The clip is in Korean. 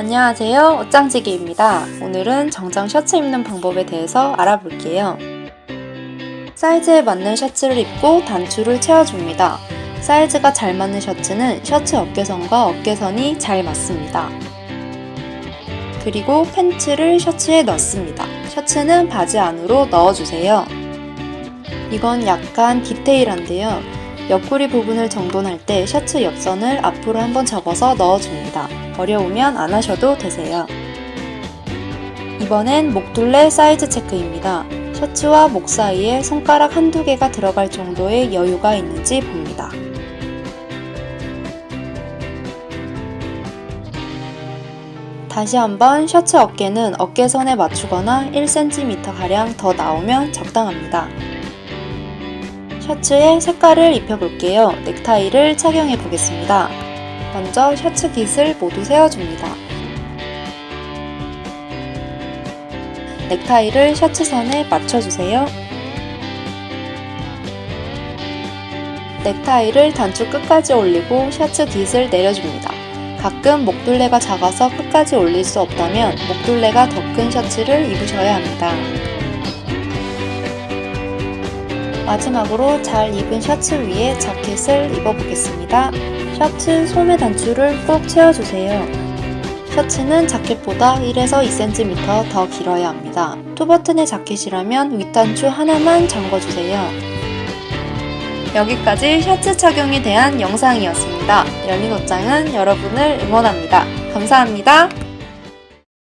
안녕하세요. 옷장지기입니다. 오늘은 정장 셔츠 입는 방법에 대해서 알아볼게요. 사이즈에 맞는 셔츠를 입고 단추를 채워줍니다. 사이즈가 잘 맞는 셔츠는 셔츠 어깨선과 어깨선이 잘 맞습니다. 그리고 팬츠를 셔츠에 넣습니다. 셔츠는 바지 안으로 넣어주세요. 이건 약간 디테일한데요. 옆구리 부분을 정돈할 때 셔츠 옆선을 앞으로 한번 접어서 넣어줍니다. 어려우면 안 하셔도 되세요. 이번엔 목둘레 사이즈 체크입니다. 셔츠와 목 사이에 손가락 한두 개가 들어갈 정도의 여유가 있는지 봅니다. 다시 한번 셔츠 어깨는 어깨선에 맞추거나 1cm가량 더 나오면 적당합니다. 셔츠에 색깔을 입혀볼게요. 넥타이를 착용해 보겠습니다. 먼저 셔츠 깃을 모두 세워줍니다. 넥타이를 셔츠선에 맞춰주세요. 넥타이를 단추 끝까지 올리고 셔츠 깃을 내려줍니다. 가끔 목둘레가 작아서 끝까지 올릴 수 없다면 목둘레가 더 큰 셔츠를 입으셔야 합니다. 마지막으로 잘 입은 셔츠 위에 자켓을 입어보겠습니다. 셔츠 소매 단추를 꼭 채워주세요. 셔츠는 자켓보다 1에서 2cm 더 길어야 합니다. 투버튼의 자켓이라면 윗단추 하나만 잠궈주세요. 여기까지 셔츠 착용에 대한 영상이었습니다. 열린 옷장은 여러분을 응원합니다. 감사합니다.